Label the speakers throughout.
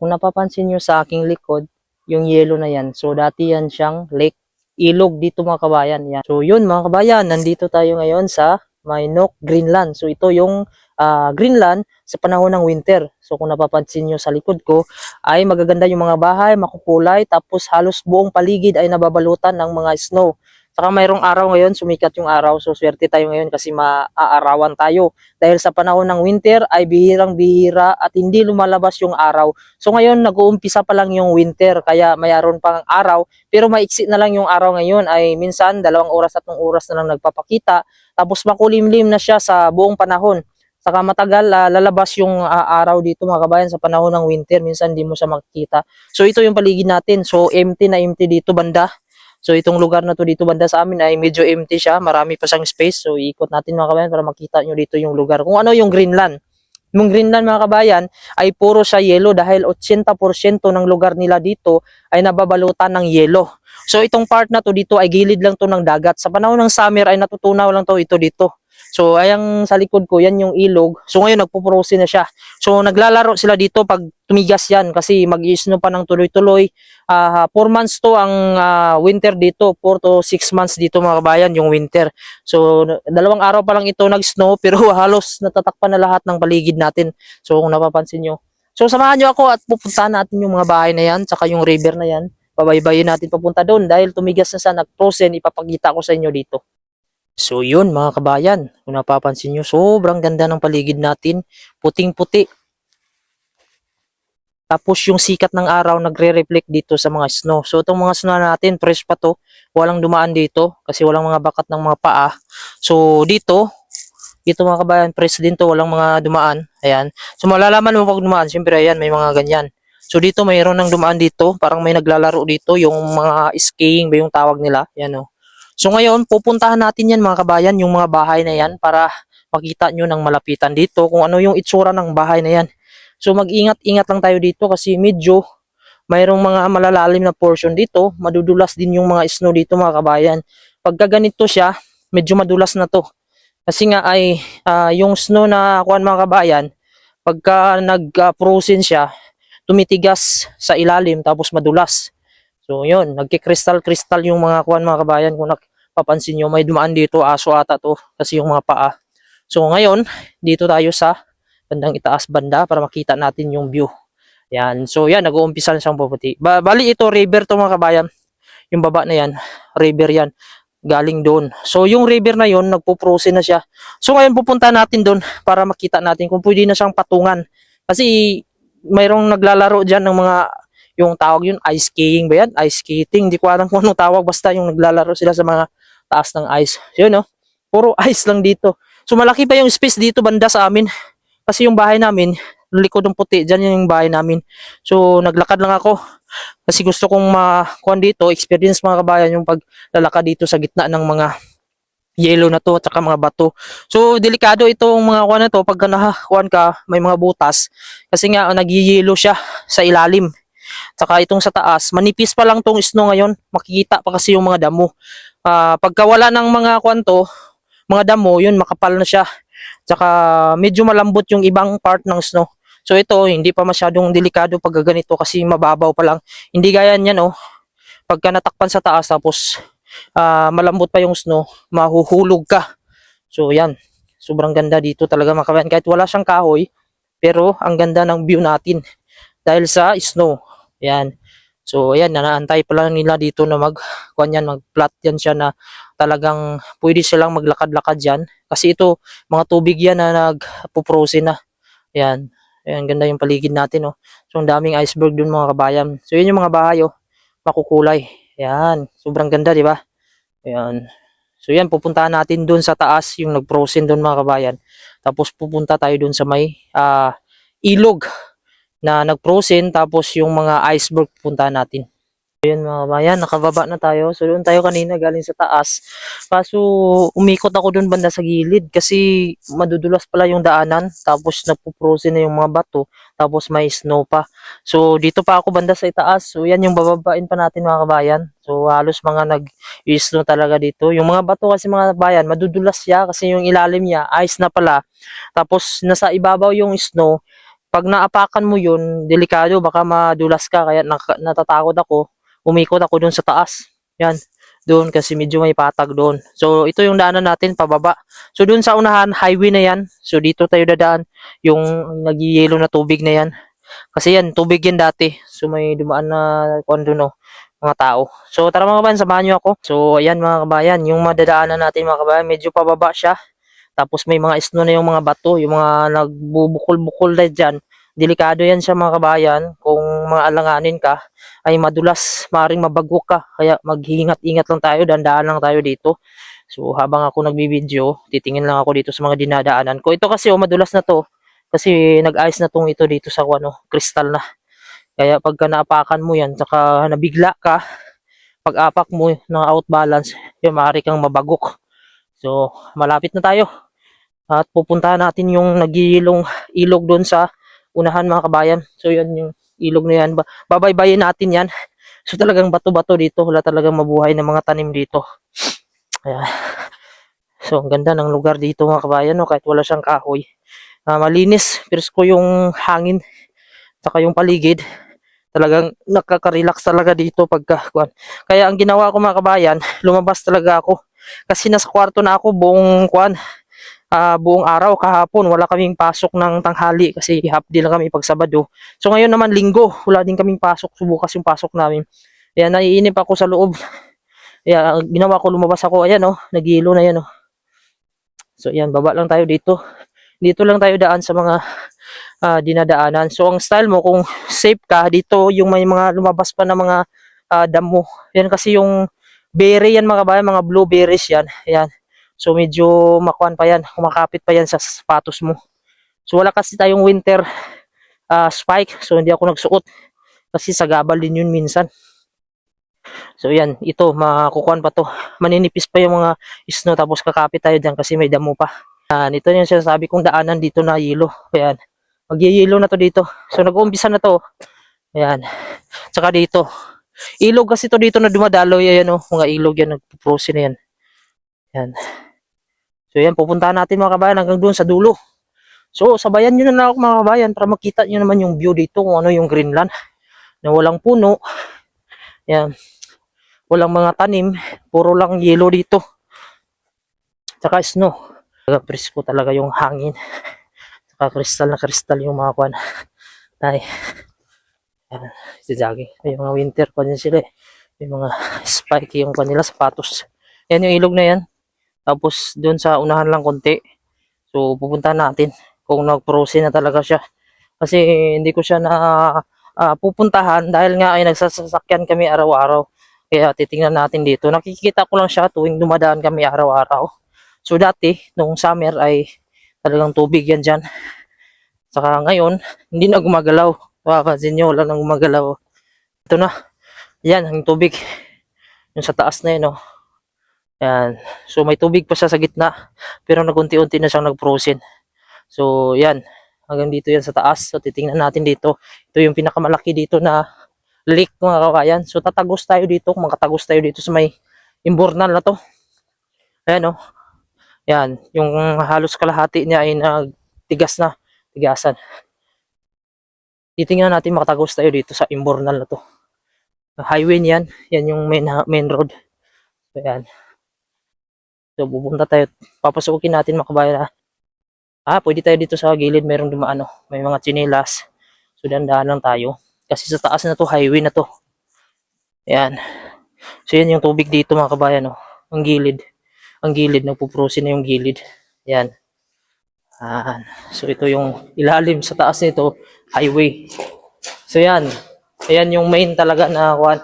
Speaker 1: Kung napapansin nyo sa aking likod, yung yellow na yan. So, dati yan siyang lake. Ilog dito mga kabayan. Yan. So, yun mga kabayan, nandito tayo ngayon sa Minok, Greenland. So, ito yung ah, Greenland sa panahon ng winter. So, kung napapansin nyo sa likod ko, ay magaganda yung mga bahay, makukulay, tapos halos buong paligid ay nababalutan ng mga snow. Saka mayroong araw ngayon, sumikat yung araw. So, swerte tayo ngayon kasi maaarawan tayo. Dahil sa panahon ng winter ay bihirang bihira at hindi lumalabas yung araw. So, ngayon, nag-uumpisa pa lang yung winter. Kaya mayroon pang araw. Pero maiksi na lang yung araw ngayon ay minsan dalawang oras at oras na lang nagpapakita. Tapos makulimlim na siya sa buong panahon. Saka matagal ah, lalabas yung ah, araw dito mga kabayan sa panahon ng winter. Minsan hindi mo siya makikita. So ito yung paligid natin. So empty na empty dito banda. So itong lugar na to dito banda sa amin ay medyo empty siya. Marami pa siyang space. So ikot natin mga kabayan para makita nyo dito yung lugar. Kung ano yung Greenland. Yung Greenland mga kabayan ay puro sa yelo dahil 80% ng lugar nila dito ay nababalutan ng yelo. So itong part na to dito ay gilid lang to ng dagat. Sa panahon ng summer ay natutunaw lang to ito dito. So ayang sa likod ko yan yung ilog. So ngayon nagpo-frozen na siya. So naglalaro sila dito pag tumigas yan kasi mag-snow pa ng tuloy-tuloy. 4 months to ang ah, winter dito, 4 to 6 months dito mga kabayan yung winter. So dalawang araw pa lang ito nag-snow pero halos natatakpan na lahat ng paligid natin. So kung napapansin nyo. So samahan nyo ako at pupuntahan natin yung mga bahay na yan tsaka yung river na yan. Babaybayin natin papunta doon dahil tumigas na sa nag-frozen ipapakita ko sa inyo dito. So yun mga kabayan, kung napapansin nyo, sobrang ganda ng paligid natin. Puting-puti. Tapos yung sikat ng araw nagre-reflect dito sa mga snow. So itong mga snow natin, fresh pa to. Walang dumaan dito kasi walang mga bakat ng mga paa. So dito, dito mga kabayan, fresh din to, walang mga dumaan. Ayan. So malalaman mo pag dumaan, siyempre ayan, may mga ganyan. So dito mayroon ng dumaan dito, parang may naglalaro dito, yung mga skiing ba yung tawag nila. Yan o. So ngayon, pupuntahan natin yan mga kabayan, yung mga bahay na yan para makita nyo ng malapitan dito kung ano yung itsura ng bahay na yan. So mag-ingat-ingat lang tayo dito kasi medyo mayroong mga malalalim na portion dito, madudulas din yung mga snow dito mga kabayan. Pagka ganito siya, medyo madulas na to. Kasi nga ay ah, yung snow na kuan mga kabayan, pagka nag-frozen siya, tumitigas sa ilalim tapos madulas. So yun, nagkikristal-kristal yung mga kuan mga kabayan kung napapansin nyo, may dumaan dito, aso ata to kasi yung mga paa. So ngayon, dito tayo sa bandang itaas banda para makita natin yung view. Yan. So yan, nag-uumpisa na siyang puputi. Ba bali ito, river to mga kabayan. Yung baba na yan, river yan. Galing doon. So yung river na yon nagpo-frozen na siya. So ngayon pupunta natin doon para makita natin kung pwede na siyang patungan. Kasi mayroong naglalaro diyan ng mga yung tawag yun, ice skiing ba yan? Ice skating. Hindi ko alam kung anong tawag. Basta yung naglalaro sila sa mga taas ng ice. Yun no? Puro ice lang dito. So malaki pa yung space dito banda sa amin. Kasi yung bahay namin, likod ng puti, dyan yung bahay namin. So, naglakad lang ako. Kasi gusto kong makuha dito, experience mga kabayan, yung paglalakad dito sa gitna ng mga yellow na to at saka mga bato. So, delikado itong mga kuha na to. Pagka nakakuha ka, may mga butas. Kasi nga, nagyayelo siya sa ilalim. Saka itong sa taas, manipis pa lang tong snow ngayon. Makikita pa kasi yung mga damo. Ah, pagka wala ng mga kwanto, mga damo, yun, makapal na siya. Tsaka medyo malambot yung ibang part ng snow. So ito, hindi pa masyadong delikado pag ganito kasi mababaw pa lang. Hindi gaya niyan, oh. Pagka natakpan sa taas tapos ah, malambot pa yung snow, mahuhulog ka. So yan, sobrang ganda dito talaga mga kabayan. Kahit wala siyang kahoy, pero ang ganda ng view natin dahil sa snow. Yan. So ayan, nanaantay pa lang nila dito na mag, kuwan yan, mag-plot yan siya na talagang pwede silang maglakad-lakad yan. Kasi ito, mga tubig yan na nagpo-frozen na. Yan. Ayan, ganda yung paligid natin, oh. So, ang daming iceberg dun mga kabayan. So, yun yung mga bahay, oh. Makukulay. Ayan. Sobrang ganda, di ba? Ayan. So, yan, pupuntahan natin dun sa taas, yung nag-frozen dun mga kabayan. Tapos, pupunta tayo dun sa may ah, ilog na nag-frozen. Tapos, yung mga iceberg pupuntahan natin. Ayan mga kabayan, nakababa na tayo. So doon tayo kanina galing sa taas. Kaso umikot ako doon banda sa gilid kasi madudulas pala yung daanan. Tapos nagpo-frozen na yung mga bato. Tapos may snow pa. So dito pa ako banda sa itaas. So yan yung bababain pa natin mga kabayan. So halos mga nag-snow talaga dito. Yung mga bato kasi mga kabayan, madudulas siya kasi yung ilalim niya, ice na pala. Tapos nasa ibabaw yung snow, pag naapakan mo yun, delikado, baka madulas ka. Kaya natatakot ako. Umikot ako dun sa taas. Yan. Doon kasi medyo may patag doon. So, ito yung daanan natin, pababa. So, doon sa unahan, highway na yan. So, dito tayo dadaan. Yung nag-yellow na tubig na yan. Kasi yan, tubig yan dati. So, may dumaan na kung ano, no, mga tao. So, tara mga kabayan, samahan nyo ako. So, ayan mga kabayan, yung madadaanan natin mga kabayan, medyo pababa siya. Tapos may mga isno na yung mga bato, yung mga nagbubukol-bukol na dyan. Delikado yan siya mga kabayan. Kung mga alanganin ka, ay madulas, maring mabagok ka. Kaya maghingat-ingat lang tayo, dandaan lang tayo dito. So habang ako nagbibideo, titingin lang ako dito sa mga dinadaanan ko. Ito kasi oh, madulas na to. Kasi nag-ayos na tong ito dito sa ano, kristal na. Kaya pagka naapakan mo yan, saka nabigla ka, pag apak mo ng out balance, yun, maaari kang mabagok. So, malapit na tayo. At pupuntahan natin yung nagilong ilog doon sa unahan mga kabayan. So, yun yung ilog na yan. Ba- Babaybayin natin yan. So, talagang bato-bato dito. Wala talagang mabuhay na mga tanim dito. Ayan. So, ang ganda ng lugar dito mga kabayan. No? Kahit wala siyang kahoy. Ah, malinis. Pero ko yung hangin. Saka yung paligid. Talagang nakaka-relax talaga dito pagka kuwan. Kaya ang ginawa ko mga kabayan, lumabas talaga ako. Kasi nasa kwarto na ako buong kuwan. Ah, buong araw kahapon wala kaming pasok ng tanghali kasi half day lang kami pag Sabado. So ngayon naman linggo, wala din kaming pasok, subukas yung pasok namin. Kaya naiinip ako sa loob. Kaya ang ginawa ko lumabas ako, ayan oh, nagilo na yan oh. So ayan, baba lang tayo dito. Dito lang tayo daan sa mga ah, dinadaanan. So ang style mo kung safe ka dito yung may mga lumabas pa na mga ah, damo. Yan kasi yung berry yan mga kabayan, mga blueberries yan. Ayan. So medyo makuan pa yan, kumakapit pa yan sa sapatos mo. So wala kasi tayong winter ah, spike, so hindi ako nagsuot. Kasi sa gabal din yun minsan. So yan, ito, makukuhan pa to. Maninipis pa yung mga snow tapos kakapit tayo dyan kasi may damo pa. Yan, ito yung sinasabi kong daanan dito na yelo. Ayan, magyayelo na to dito. So nag-uumpisa na to. Ayan, tsaka dito. Ilog kasi to dito na dumadaloy. Ayan o, mga ilog yan, nagpo-frozen na yan. Yan. So yan, pupuntahan natin mga kabayan hanggang doon sa dulo. So, sabayan nyo na lang ako mga kabayan para makita nyo naman yung view dito kung ano yung Greenland. Na walang puno. Yan. Walang mga tanim. Puro lang yelo dito. Tsaka snow. Talaga presko talaga yung hangin. Tsaka kristal na kristal yung mga kwan. Ay. Yan. Si Jaggy. May mga winter pa din sila eh. May mga spike yung kanila sapatos. Yan yung ilog na yan. Tapos doon sa unahan lang konti. So pupuntahan natin kung nag-frozen na talaga siya. Kasi hindi ko siya na ah, pupuntahan dahil nga ay nagsasakyan kami araw-araw. Kaya titingnan natin dito. Nakikita ko lang siya tuwing dumadaan kami araw-araw. So dati, nung summer ay talagang tubig yan dyan. Saka ngayon, hindi na gumagalaw. Makakansin nyo, wala nang gumagalaw. Ito na. Yan, ang tubig. Yung sa taas na yun, oh. Yan. So may tubig pa siya sa gitna. Pero nagunti-unti na siyang nag-frozen. So yan. Hanggang dito yan sa taas. So titingnan natin dito. Ito yung pinakamalaki dito na lake mga kawayan. So tatagos tayo dito. Makatagos tayo dito sa may imbornal na to. Ayan oh. Yan. Yung halos kalahati niya ay nagtigas na. Tigasan. Titingnan natin makatagos tayo dito sa imbornal na to. Highway niyan. Yan yung main, main road. So yan. So, pupunta tayo. Papasukin natin mga kabayan. ah. Ah, pwede tayo dito sa gilid. Merong dumaan. Oh. May mga chinelas. So, dandaan lang tayo. Kasi sa taas na to, highway na to. Ayan. So, yan yung tubig dito mga kabayan. Oh. Ang gilid. Ang gilid. Nagpuprosin na yung gilid. Ayan. Ayan. So, ito yung ilalim sa taas nito. Highway. So, yan. Ayan yung main talaga na kuwan,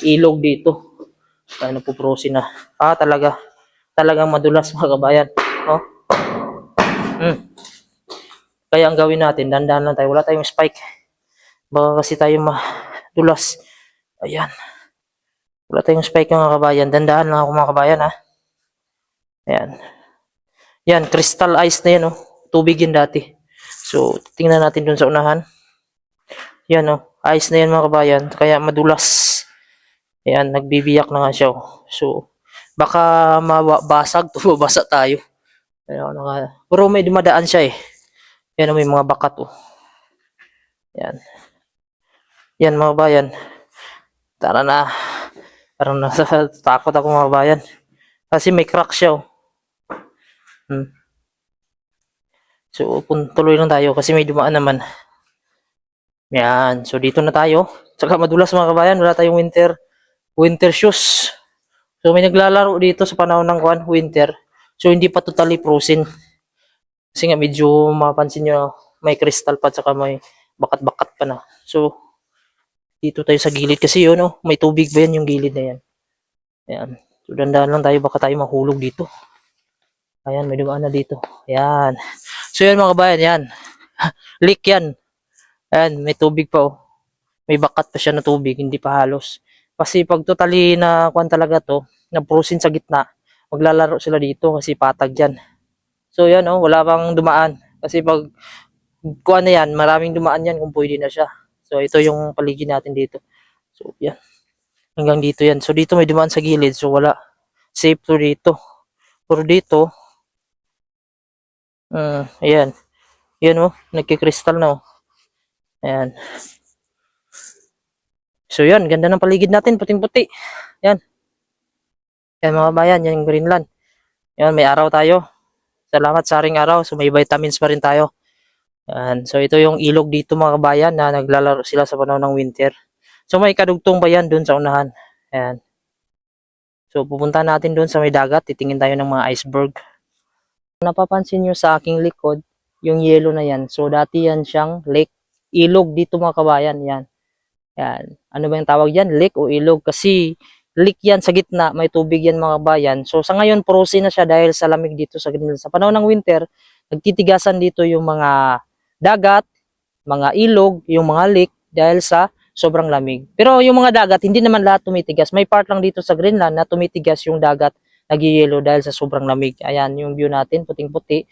Speaker 1: ilog dito. Ay, nagpuprosin na. Ah, talaga talagang madulas mga kabayan. No? Hmm. Kaya ang gawin natin, dandan lang tayo. Wala tayong spike. Baka kasi tayo madulas. Ayan. Wala tayong spike mga kabayan. Dandahan lang ako mga kabayan ha. Ayan. Yan, crystal ice na yan oh. Tubig yan dati. So, tingnan natin dun sa unahan. Yan oh. Ice na yan mga kabayan. Kaya madulas. Ayan, nagbibiyak na nga siya oh. So, baka mabasag, tumabasa tayo. Ayun, nga. Pero may dumadaan siya eh. Yan, may mga bakat oh. Yan. Yan mga bayan. Tara na. Parang nasa takot ako mga bayan. Kasi may crack siya. Oh. Hmm. So, tuloy lang tayo kasi may dumaan naman. Yan. So, dito na tayo. Tsaka madulas mga kabayan. Wala tayong winter winter shoes. So, may naglalaro dito sa panahon ng kwan, winter. So, hindi pa totally frozen. Kasi nga medyo mapansin nyo may crystal pa tsaka may bakat-bakat pa na. So, dito tayo sa gilid kasi yun, oh, may tubig ba yan yung gilid na yan. Ayan. So, dandaan lang tayo, baka tayo mahulog dito. Ayan, may dumaan na dito. Ayan. So, yan mga kabayan, yan. Leak yan. Ayan, may tubig pa, oh. May bakat pa siya na tubig, hindi pa halos. Kasi pag totally na kwan talaga to, na frozen sa gitna, maglalaro sila dito kasi patag yan. So, yan, oh, wala pang dumaan. Kasi pag kuha na yan, maraming dumaan yan kung pwede na siya. So, ito yung paligid natin dito. So, yan. Hanggang dito yan. So, dito may dumaan sa gilid. So, wala. Safe to dito. Pero dito, uh, ayan. Yan oh, nagkikristal na oh. Ayan. So, yan. Ganda ng paligid natin. Puting-puti. Yan. Yan mga bayan. Yan Greenland. Yan, may araw tayo. Salamat sa aring araw. So, may vitamins pa rin tayo. Yan. So, ito yung ilog dito mga kabayan na naglalaro sila sa panahon ng winter. So, may kadugtong ba yan dun sa unahan? Ayan. So, pupunta natin dun sa may dagat. Titingin tayo ng mga iceberg. Napapansin nyo sa aking likod, yung yellow na yan. So, dati yan siyang lake. Ilog dito mga kabayan. Yan. Yan. Ano ba yung tawag yan? Lake o ilog? Kasi, lake yan sa gitna. May tubig yan mga kabayan. So, sa ngayon, frozen na siya dahil sa lamig dito sa Greenland. Sa panahon ng winter, nagtitigasan dito yung mga dagat, mga ilog, yung mga lake dahil sa sobrang lamig. Pero yung mga dagat, hindi naman lahat tumitigas. May part lang dito sa Greenland na tumitigas yung dagat, nagyayelo dahil sa sobrang lamig. Ayan, yung view natin, puting-puti.